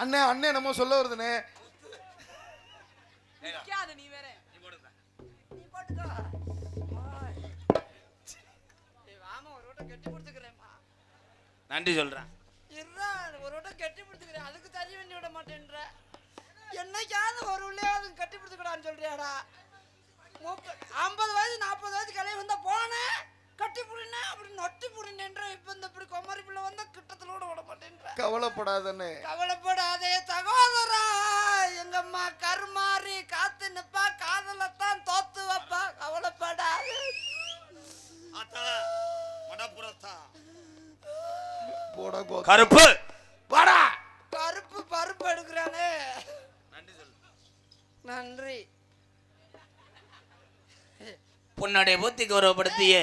அண்ணே அண்ணே நம்ம சொல்ல வருதுண்ணே. நிக்காத நீ வேற. நீ போட்டுக்கோ. ஏய், வாமா ஒரு வட்டம் கட்டி பிடிச்சுக்கிறேன்மா நன்றி சொல்றேன். ஒரு வட்டம் கட்டி பிடிச்சுக்கிறேன். அதுக்கு தள்ளி பண்ணி விட மாட்டேன்ற. என்னைக்காவது ஒரு உள்ளேயாவது கட்டி பிடிச்சுக்கடான்னு சொல்றியாடா. முப்பது ஐம்பது வயசு நாற்பது வயசு கலையை வந்தா போனேன். கட்டி புடினேன் அப்படி நொட்டி புடினேன்ற இப்போ இந்த இப்படி கொமரி பிள்ளை வந்தா கிட்டத்துல கூட விட மாட்டேன்ற. கவலைப்படாதண்ணே. கவலைப்படாதே சகோதரா எங்க அம்மா கருமாறி காத்து நிப்பா காதலத்தான் தோத்து வைப்பா. கவலைப்படாது. கருப்பு! வாடா பருப்பு பருப்பு எடுக்கிறானே. நன்றி சொல்லு. நன்றி. பொன்னுடைய புத்தி கௌரவப்படுத்திய.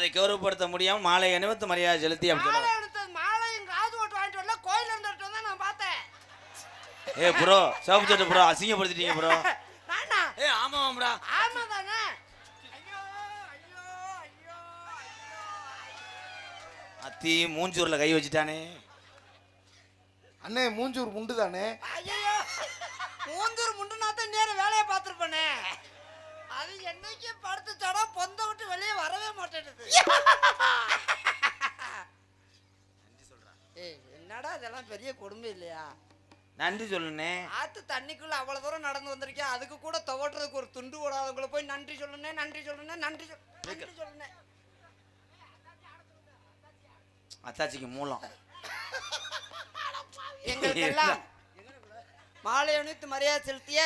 அதை கௌரவப்படுத்த முடியாம மாலை அணிவித்து மரியாதை செலுத்தி அப்படி மாலை சொல்லுவாங்க எடுத்தது மாலையும் காது ஓட்டு வாங்கிட்டு வரல கோயில இருந்து எடுத்து வந்தா நான் பார்த்தேன். ஏ ப்ரோ சிவப்பு சட்டை ப்ரோ அசிங்கப்படுத்திட்டீங்க ப்ரோ நானா? ஏ ஆமா தானே ஐயோ ஐயோ ஐயோ ஐயோ. அத்தி மூஞ்சூர்ல கை வச்சுட்டானே. அண்ணே மூஞ்சூர் முண்டு தானே ஐயோ மூந்தூர் முண்டுனாத்தான் நேரம் வேலையை பார்த்துருப்பனே. அது என்னைக்கு படுத்து தடம் பொந்த விட்டு வெளியே வரவே மாட்டேங்குது ஏய் என்னடா இதெல்லாம் பெரிய கொடுமை இல்லையா? நன்றி சொல்லுனே ஆத்து தண்ணிக்குள்ள அவ்வளவு தூரம் நடந்து வந்திருக்கேன் அதுக்கு கூட துவட்டுறதுக்கு ஒரு துண்டு போடாதவங்கள போய் நன்றி சொல்லுனே நன்றி சொல்லுனே நன்றி நன்றி சொல்லுனே அத்தாச்சிக்கு மூலம். எங்களுக்கெல்லாம் மாலை அணிவித்து மரியாதை செலுத்திய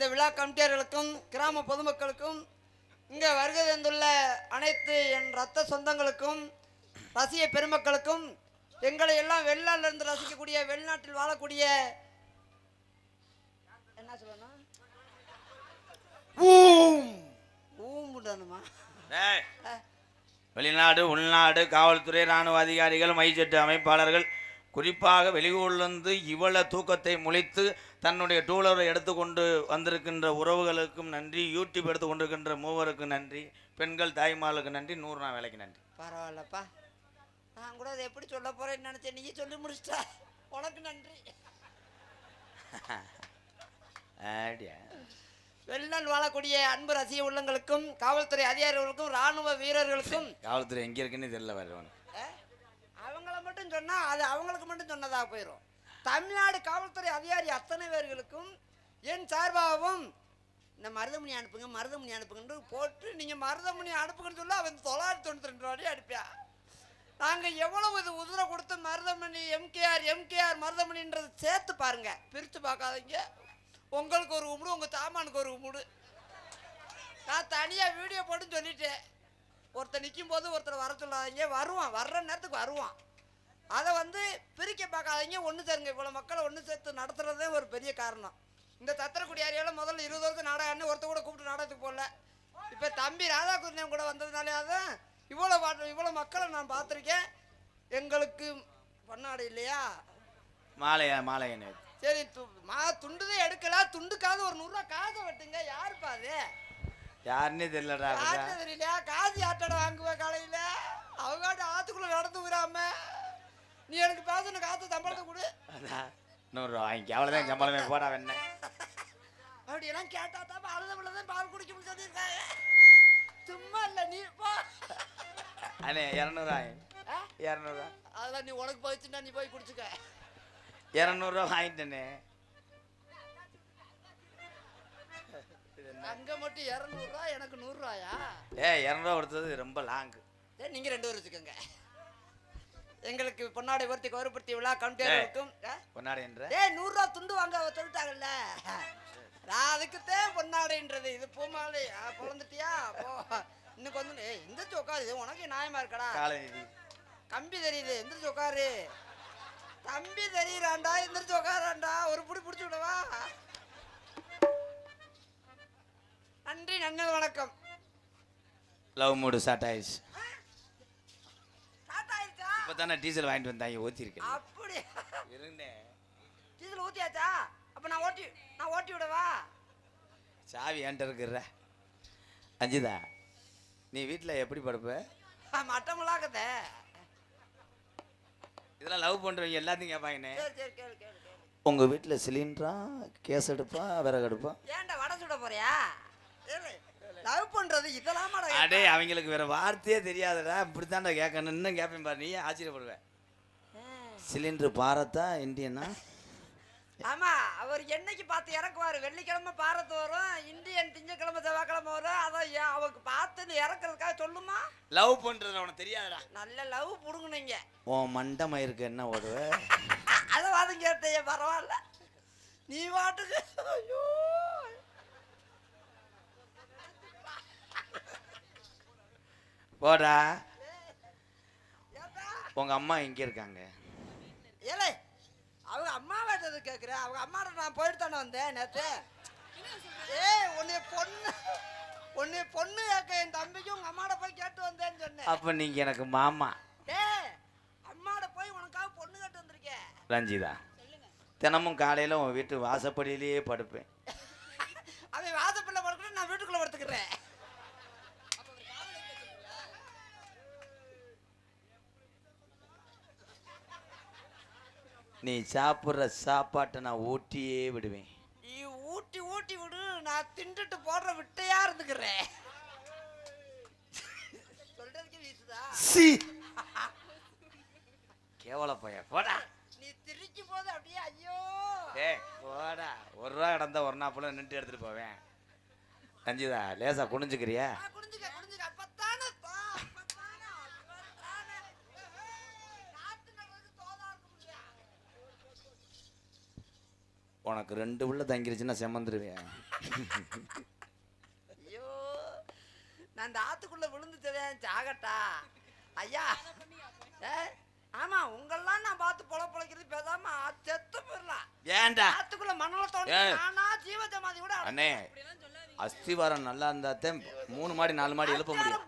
இந்த விழா கமிட்டியர்களுக்கும் கிராம பொதுமக்களுக்கும் இங்கே வருகை தந்துள்ள அனைத்து என் ரத்த சொந்தங்களுக்கும் ரசிக பெருமக்களுக்கும் எங்களை எல்லாம் வெளிநாட்டில் இருந்து ரசிக்கக்கூடிய வெளிநாட்டில் வாழக்கூடிய என்ன சொல்லணும் ஊம்! டேய், வெளிநாடு உள்நாடு காவல்துறை ராணுவ அதிகாரிகள் மைச்சட்டு அமைப்பாளர்கள் குறிப்பாக வெளியூர்லேருந்து இவ்வளவு தூக்கத்தை முழித்து தன்னுடைய டூலரை எடுத்துக்கொண்டு வந்திருக்கின்ற உறவுகளுக்கும் நன்றி யூடியூப் எடுத்து கொண்டிருக்கின்ற மூவருக்கும் நன்றி பெண்கள் தாய்மார்களுக்கு நன்றி நூறு நாள் வேலைக்கு நன்றி. பரவாயில்லப்பா. நான் கூட அதை எப்படி சொல்ல போறேன்னு நினைச்சேன். நீ சொல்லி முடிச்சிட்ட. உனக்கு நன்றி. அப்படியா வெளிநாடு வாழக்கூடிய அன்பு ரசிக உள்ளங்களுக்கும் காவல்துறை அதிகாரிகளுக்கும் ராணுவ வீரர்களுக்கும். காவல்துறை எங்கே இருக்குன்னு தெரியல வருவானு அவங்கள மட்டும் சொன்னா அது அவங்களுக்கு மட்டும் சொன்னதாக போயிடும் தமிழ்நாடு காவல்துறை அதிகாரி அத்தனை பேர்களுக்கும் என் சார்பாகவும் இந்த மருதமணி அனுப்புங்க மருதமணி அனுப்புங்கன்னு போட்டு நீங்கள் மருதமணி அனுப்புங்கன்னு சொல்ல அவன் தொள்ளாயிரத்தி தொண்ணூத்தி ரெண்டு ரூபாய் அனுப்பியா நாங்கள் எவ்வளவு இது உதிரை கொடுத்து மருதமணி எம்கேஆர் எம்கேஆர் மருதமணின்றதை சேர்த்து பாருங்கள் பிரித்து பார்க்காதீங்க. உங்களுக்கு ஒரு உமுடு உங்கள் தாமானுக்கு ஒரு உமுடு நான் தனியாக வீடியோ போட்டுன்னு சொல்லிட்டேன். ஒருத்தர் நிற்கும் போது ஒருத்தர் வர சொல்லாதீங்க. வருவான். வர்ற நேரத்துக்கு வருவான். அதை வந்து பிரிக்க பார்க்காதீங்க. ஒன்று சேருங்க. இவ்வளோ மக்களை ஒன்று சேர்த்து நடத்துறதே ஒரு பெரிய காரணம். இந்த தத்திரக்குடி ஏரியாவில் முதல்ல இருபது வருஷம் நாடகம் ஒருத்தர் கூட கூப்பிட்டு நாடகத்துக்கு போகல. இப்போ தம்பி ராதாகிருஷ்ணன் கூட வந்ததுனாலே தான் இவ்வளோ இவ்வளோ மக்களை நான் பார்த்துருக்கேன். எங்களுக்கு பண்ணாடு இல்லையா? மாலையா மாலை என்ன சரி மா துண்டுதே எடுக்கல. துண்டுக்காவது ஒரு நூறுரூவா காசை வெட்டுங்க. யாருப்பா அது? யாருன்னே தெரியலடா தெரியலையா? நீ எனக்கு பேசணும் காசு சம்பளத்தை கொடு. அதான் நூறுரூவா வாங்கி அவ்வளோதான் சம்பளமே போடா வேணே அப்படியெல்லாம் கேட்டா தான் அழுத பிள்ளைதான் பால் குடிக்கணும்னு சொல்லியிருக்காங்க. சும்மா இல்ல நீ போ. அண்ணே இரநூறுவா? இரநூறுவா அதெல்லாம் நீ உனக்கு போயிடுச்சுன்னா நீ போய் குடிச்சுக்க. இரநூறுவா வாங்கிட்டேனே. அங்க மட்டும் இரநூறுவா எனக்கு நூறுரூவாயா? ஏ இரநூறுவா கொடுத்தது ரொம்ப லாங்கு சரி நீங்க ரெண்டு பேரும் வச்சுக்கோங்க. எங்களுக்கு பொன்னாடை ஒருத்தி கௌரவப்படுத்தி விழா ஆ? கொண்டாடி என்ற? ஏய் நூறுரூவா துண்டு வாங்க சொல்லிட்டாங்கல்ல? நான் அதுக்குத்தான் பொன்னாடைன்றது. இது பூமாலை. பிறந்துட்டியா? போ. இன்னும் கொஞ்சம் ஏய் எந்திரிச்சு உட்காரு. உனக்கு நியாயமா இருக்கடா. கம்பி தெரியுது. எந்திரிச்சு உட்காரு. தம்பி தெரியுறான்டா. எந்திரிச்சு உட்காரான்டா. ஒரு புடி பிடிச்சி விடவா? நன்றி நன்னல் வணக்கம். லவ் மூடு ஸ்டார்ட் ஆயிடுச்சு ஸ்டார்ட் ஆயிடுச்சா. இப்போ தானே டீசல் வாங்கிட்டு வந்தாங்க ஊற்றிருக்கேன் அப்படி இருந்தேன் டீசல் ஊத்தியாச்சா? அப்ப நான் ஓட்டி நான் ஓட்டி விடவா? சாவி என்கிட்ட இருக்கிற. அஞ்சுதா நீ வீட்டில் எப்படி படுப்ப? மட்டமில்லாக்கத இதெல்லாம் லவ் பண்றவங்க எல்லாத்தையும் கேட்பாங்கண்ணே சரி சரி கேளு கேளு கேளு. உங்க வீட்டுல சிலிண்டரா கேஸ் அடுப்பா விறகு அடுப்பா? ஏன்டா வடை சுட போறியா? லவ் பண்றது இதெல்லாம் அடே அவங்களுக்கு வேற வார்த்தையே தெரியாதுடா. இப்படித்தான்டா கேட்கணும் இன்னும் கேட்பேன் பாரு. நீ ஆச்சரியப்படுவேன். சிலிண்டர் பாரத்தா இந்தியனா? ஆமா அவர் என்னைக்கு பார்த்து இறக்குவாரு? வெள்ளிக்கிழமை பாரத் வரும் இந்தியன் திங்கக்கிழமை செவ்வாய்க்கிழமை வரும். அதை அவருக்கு பார்த்து இறக்குறதுக்காக சொல்லுமா? லவ் பண்றது உனக்கு தெரியாதுடா. நல்ல லவ் புடுங்குனீங்க. உன் மண்டை மயிருக்கு என்ன ஓடுவ? அதை வாதம் கேட்டேன் பரவாயில்ல. நீ பாட்டுக்கு ஐயோ. போடா? உங்க அம்மா எங்க இருக்காங்க. ஏலே அவங்க அம்மா வேட்டது கேட்குறேன் அவங்க அம்மாட்ட நான் போயிட்டு தானே வந்தேன் நேற்று ஏய் உன்னை பொண்ணு உன்னை பொண்ணு கேட்க என் தம்பிக்கு உங்க அம்மாட்ட போய் கேட்டு வந்தேன்னு சொன்னேன். அப்ப நீங்க எனக்கு மாமா. ஏய் அம்மாட்ட போய் உனக்காக பொண்ணு கேட்டு வந்திருக்கேன் ரஞ்சிதா தினமும் காலையில உன் வீட்டு வாசப்படியிலேயே படுப்பேன். அவன் வாசப்பிள்ளை படுக்கணும் நான் வீட்டுக்குள்ள படுத்துக்கிறேன். நீ சாப்பிட்ற சாப்பாட்டை நான் ஊட்டியே விடுவேன். நீ ஊட்டி ஊட்டி விடு. நான் தின்றுட்டு போடுற விட்டையா இருந்துக்கிறேன். சொல்றதுக்கு வீசுதா? சி. கேவல பைய போடா. நீ திருச்சி போது அப்படியே ஐயோ. ஏ போடா. ஒரு ரூபா கிடந்தா ஒரு நாள் நின்று எடுத்துட்டு போவேன். ரஞ்சிதா லேசா குனிஞ்சுக்கிறியா? உனக்கு ரெண்டு உள்ள தங்கிருச்சுன்னா செமந்துருவேன். ஐயோ நான் இந்த ஆத்துக்குள்ள விழுந்துட்டேன் சாகட்டா ஐயா ஆமா உங்கெல்லாம் நான் பார்த்து பொல பொழைக்கிறது பேசாம செத்து போயிடலாம் ஏன்டா? ஆத்துக்குள்ள மணல தோண்டி. நானா ஜீவ ஜமாதி கூட அண்ணே அஸ்திவாரம் நல்லா இருந்தாத்தே மூணு மாடி நாலு மாடி எழுப்ப முடியும்.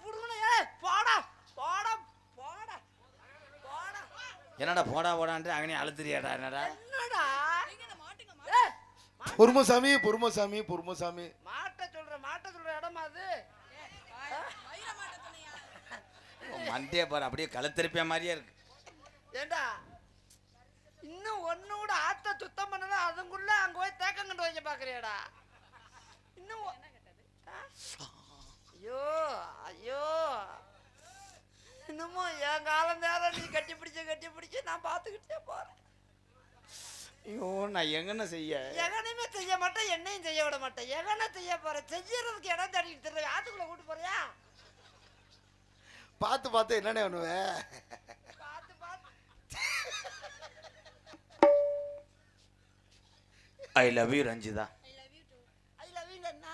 போடா போடா போடா போடா. என்னடா போடா போடான்ட்டு அவனே அழுத்துறியாடா என்னடா? பொறுமசாமி பொறுமசாமி பொறுமசாமி. மாட்டை சொல்ற மாட்டை சொல்ற இடமா அது. உன் மண்டையை பாரு அப்படியே கழுத்திருப்பிய மாதிரியே இருக்கு. ஏண்டா இன்னும் ஒண்ணு கூட ஆத்த சுத்தம் பண்ணல அதுக்குள்ள அங்க போய் தேக்கங்கண்டு வைக்க பாக்குறியாடா? இன்னும்? ஐயோ ஐயோ. இன்னமும் என் காலம் நேரம் நீ கட்டி பிடிச்ச கட்டி பிடிச்ச நான் பார்த்துக்கிட்டே போறேன். ஐயோ நான் எங்கன்னு செய்ய? எகனையுமே செய்ய மாட்டேன் என்னையும் செய்ய விட மாட்டேன். எகனை செய்ய போறேன் செய்யறதுக்கு இடம் தேடிட்டு தெரியல ஆத்துக்குள்ள கூட்டு போறியா? பார்த்து பார்த்து என்னண்ணே பண்ணுவேன் பார்த்து பார்த்து. I love you Ranjitha. I love you என்ன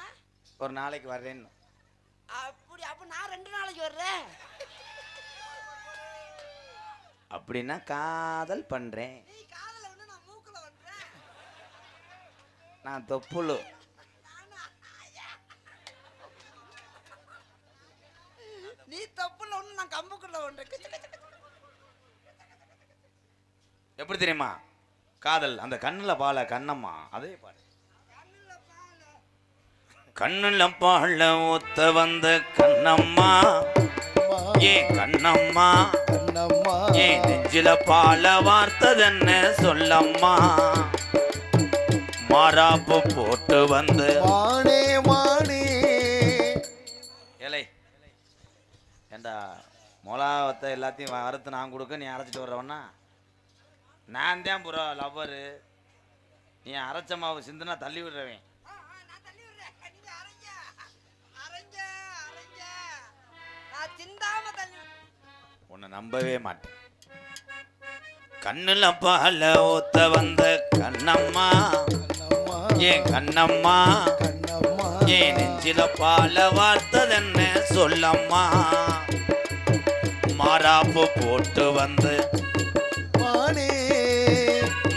ஒரு நாளைக்கு வர்றேன்னு. அப்படி அப்ப நான் ரெண்டு நாளைக்கு வர்றேன். அப்படின்னா காதல் பண்றேன் நீ காதல வந்து நான் மூக்குல வந்தேன் நான் தொப்புளு நீ தப்புல ஒண்ணு நான் கம்புக்குள்ள ஒன்று. எப்படி தெரியுமா? காதல் அந்த கண்ணுல பால கண்ணம்மா. அதே பாடு. கண்ணுல பால ஊத்த வந்த கண்ணம்மா. ஏ கண்ணம்மா. கண்ணம்மா. ஏ நெஞ்சில பால வார்த்ததென்ன சொல்லம்மா. மாறாப்பு போட்டு வந்து. மானே மானே ஏலை ஏண்டா மொளாவத்தை எல்லாத்தையும் வறுத்து நான் கொடுக்க நீ அரைச்சிட்டு வர்றவனா நான் தான் புறா லவ்வரு நீ அரைச்ச மாவு சிந்துனா தள்ளி விடுறவன். உன்னை நம்பவே மாட்டேன். கண்ணுல பால ஊத்த வந்த கண்ணம்மா. ஏன் கண்ணம்மா கண்ணம்மா ஏன் நெஞ்சில பால வார்த்ததென்ன சொல்லம்மா? மாறாப்பு போட்டு வந்து மானே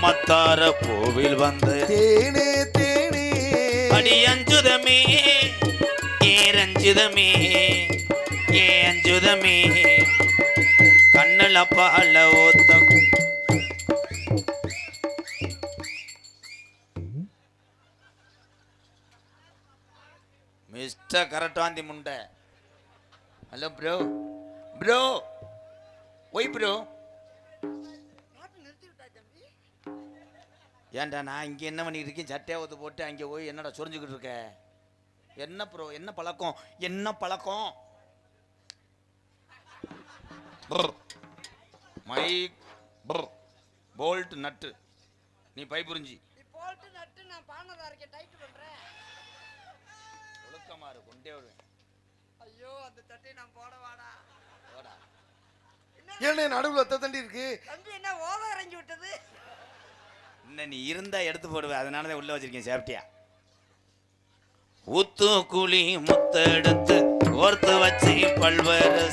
மத்தார பூவில் வந்து தேனே தேனே. அடி அஞ்சுதமே ஏ ரஞ்சுதமே ஏ அஞ்சுதமே. கண்ணுல பால ஊத்த மிஸ்டர் கரட்டாந்தி முண்டை. Hello bro bro Y bro ஏன்டா நான் இங்கே என்ன பண்ணிக்கிட்டு இருக்கேன்? சட்டையை போட்டு அங்கே போய் என்னடா சொரிஞ்சுக்கிட்டு இருக்க? என்ன ப்ரோ என்ன பழக்கம்? என்ன பழக்கம்? மைக் போல்ட் நட்டு நீ பை கொண்டே விடுவேன். ஐயோ அந்த சட்டையை நான் போட. வாடா போடா. ஏண்ணே நடுவுல ஒத்த தண்டி இருக்கு. தம்பி என்ன ஓத இறங்கி விட்டது? இன்னும் நீ இருந்தா எடுத்து போடுவேன். அதனால தான் உள்ள வச்சிருக்கேன் சேஃப்டியா. ஊத்து குழி முத்தெடுத்து கோர்த்து வச்சு பல்வேறு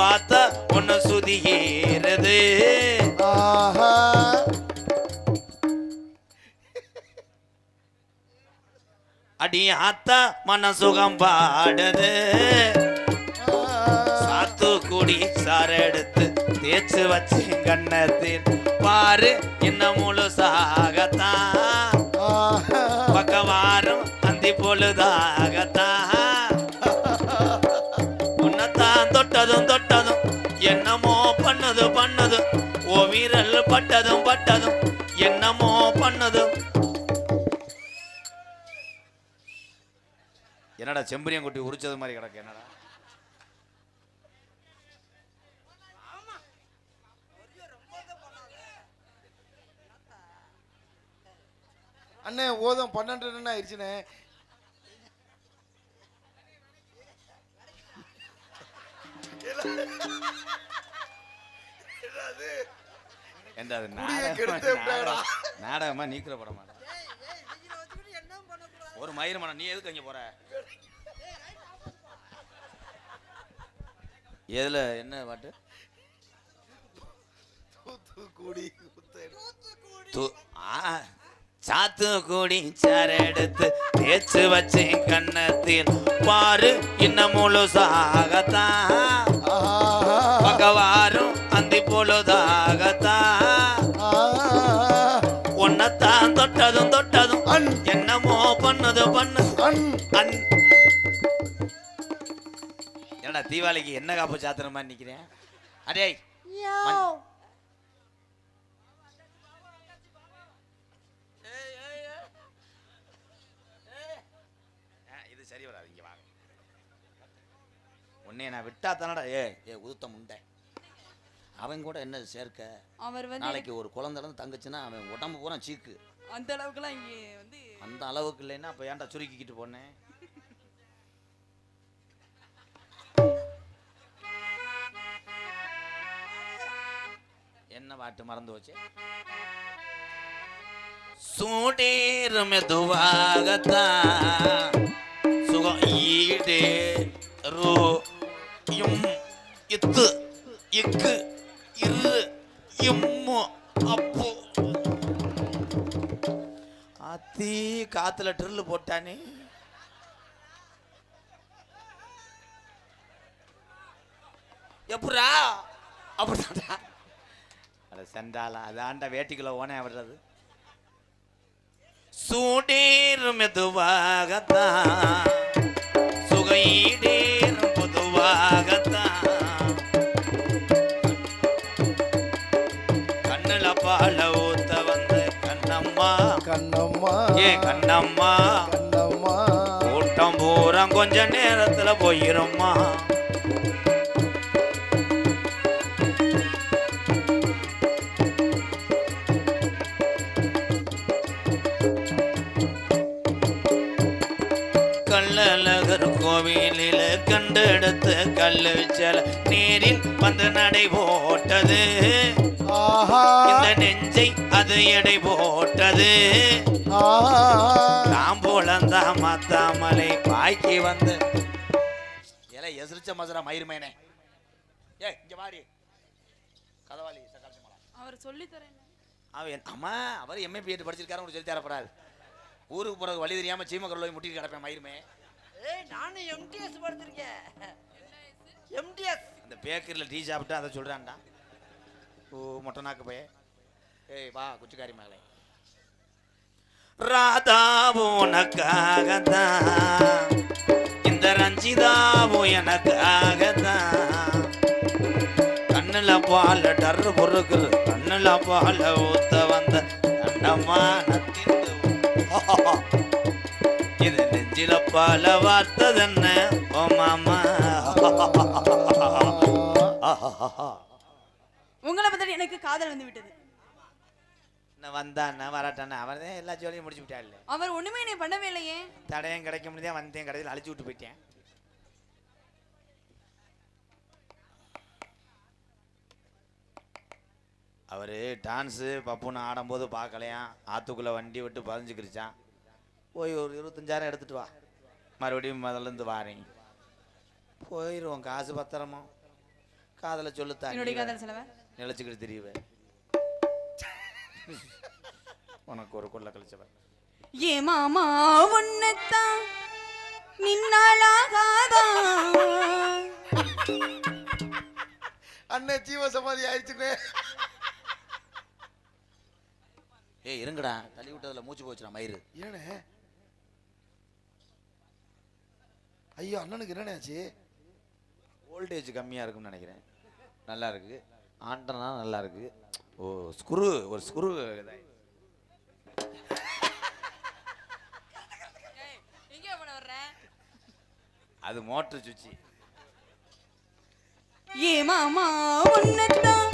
பார்த்தா ஒன்னு சுதியேறது. ஆஹா. அடி ஆத்தா மன சுகம் பாடுது சாத்துக்குடி சாறு எடுத்து தேய்ச்சு வச்சு கண்ணத்தில் பாரு என்ன முழுசாகத்தான். ஆஹா பக்கவாரம் அந்தி பொழுதாகத்தான். உன்னத்தான் தொட்டதும் தொட்டதும் என்னமோ பண்ணது பண்ணது. ஓ வீரல் பட்டதும் பட்டதும் என்னமோ பண்ணதும் என்னடா செம்பரியம் குட்டி உரிச்சது மாதிரி கிடக்கு என்னடா? அண்ணே ஓதம் பன்னெண்டு ஆயிடுச்சுண்ணே? நாடகமா- நீக்கிற பண்ணக்கூடாது? ஒரு மயிர் மனம் நீ எதுக்கு அங்கே போற? எதுல என்ன பாட்டு? தூத்துக்குடி சாத்துக்குடி சாறு எடுத்து தேய்ச்சு வச்சு கண்ணத்தில் பாரு இன்னும் முழுசாகத்தான். பகவாரும் அந்தி பொழுதாகத்தான். ஆஹா உன்னத்தான் தொட்டதும் தொட்டதும் என்னமோ பண்ணுது பண்ணு. அன். தீபாவளிக்கு என்ன காப்பு சாத்துற மாதிரி நிக்கிறேன்? அடே இது சரி வராது இங்க வாங்க. உன்னைய நான் விட்டா தானடா ஏ ஏ உதுத்த முண்டை. அவன் கூட என்ன சேர்க்க? அவர் வந்து நாளைக்கு ஒரு குழந்தை இருந்து தங்கச்சுன்னா அவன் உடம்பு பூரா சீக்கு. அந்த அளவுக்குலாம் இங்கே வந்து அந்த அளவுக்கு இல்லைன்னா அப்ப ஏன்டா சுருக்கிக்கிட்டு போனேன் என்ன பாட்டு மறந்து வச்சு சூடேறு மெதுவாகத்தான் சுகம் ஈடே இம் இத்து இக்கு இரு இம்மு அப்பு. அத்தி காத்துல ட்ரில்லு போட்டானே. எப்படா? அப்படிதான்டா. அட செண்டாலா அதான்டா வேட்டிக்குள்ள ஓனே விடுறது சூடேறும் மெதுவாகத்தான். சுகையீடேறும் பொதுவாகத்தான். கண்ணுல பால ஊத்த வந்த கண்ணம்மா. கண்ணம்மா. ஏ கண்ணம்மா. கண்ணம்மா. கூட்டம் பூரா கொஞ்ச நேரத்துல போயிரும்மா. கோவிலில் கண்டெடுத்து கல்லு செல நீரில் வந்து நடை போட்டது. ஆஹா. இந்த நெஞ்சை அது எடை போட்டது. ஆஹா தாம்பூலந்தா மாத்தாமலை பாய்க்கு வந்து. ஏல எசிரிச்ச மதுரா மயிருமேனே ஏ இங்க வாடி கதவாளி சக்காலி மலம் அவர் சொல்லித்தரேன் அவன் என்- அம்மா அவர் எம்ஏ பிஎட் படிச்சிருக்காரு உங்களுக்கு சொல்லி தரப்படாது ஊருக்கு போறது வழி தெரியாம சீமக்கரில் முட்டிட்டு கிடப்பேன் மயிருமே. ஏய் நானும் எம்டிஎஸ் படிச்சிருக்கேன். எம்டிஎஸ் அந்த பேக்கரியில் டீ சாப்பிட்டு அதை சொல்கிறான்டா ஓ மொட்டை நாக்கு போய் ஏய் வா குச்சிக்காரி மகளே ராதாவும் உனக்காகத்தான். இந்த ரஞ்சிதாவும் எனக்காகத்தான் கண்ணுல பால டர்ரு பொறுக்குது. கண்ணுல பால ஊத்த வந்த கண்டமான அன்பால வார்த்ததென்ன? ஓ மாமா. உங்களை பத்தி எனக்கு காதல் வந்து விட்டது. என்ன வந்தான்னா வராட்டான்னா அவன் தான் எல்லா ஜோலியும் முடிச்சு விட்டாள் அவர் ஒண்ணுமே என்னை பண்ணவே இல்லையே. தடையும் கிடைக்க முடியாது வந்தேன் கடைசியில் அழிச்சு விட்டு போயிட்டேன். அவர் டான்ஸு பப்புன்னு ஆடும்போது பார்க்கலையாம். ஆத்துக்குள்ளே வண்டி விட்டு பதிஞ்சுக்கிருச்சான் போய் ஒரு இருபத்தஞ்சாயிரம் எடுத்துட்டு வா. மறுபடியும் முதல்ல இருந்து வாரேன். போயிடுவோம் காசு பத்திரமோ. காதலை சொல்லுத்தான் நிலச்சிக்கிட்டு தெரியவே. உனக்கு ஒரு கொள்ள கழிச்சவன் ஏ மாமா உன்னத்தான் நின்னாலாகாதா அண்ணே ஜீவ சமாதி ஆயிடுச்சுன்னு ஏய் இருங்கடா. தள்ளி விட்டதுல மூச்சு போச்சுடா மயிறு. ஏனே ஐயோ அண்ணனுக்கு என்னண்ணே ஆச்சு? வோல்டேஜ் கம்மியாக இருக்கும்னு நினைக்கிறேன். நல்லா இருக்கு. ஆண்டனா நல்லா இருக்கு. ஓ ஸ்குரு ஒரு ஸ்குரு அது மோட்டர் சுவிட்சு. ஏ மாமா உன்னத்தான்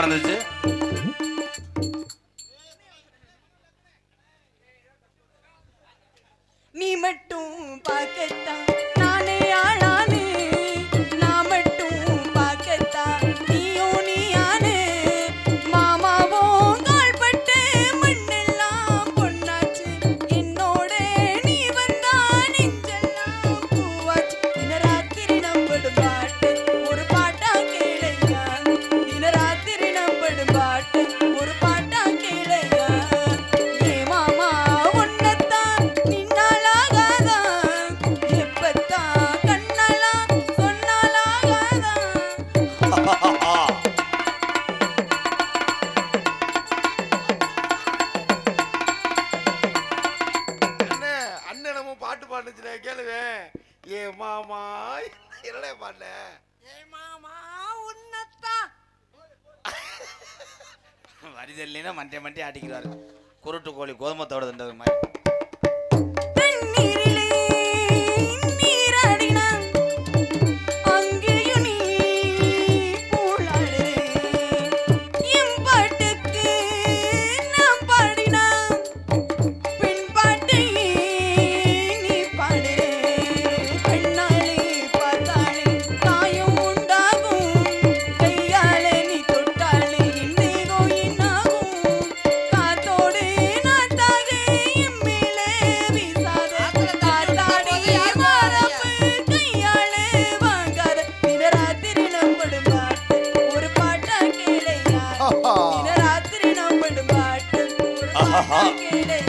நடந்துச்சு மட்டும் மண்டே அடிக்கிறாரு குருட்டு கோழி கோதுமத்தோட தண்டது மாதிரி. Go!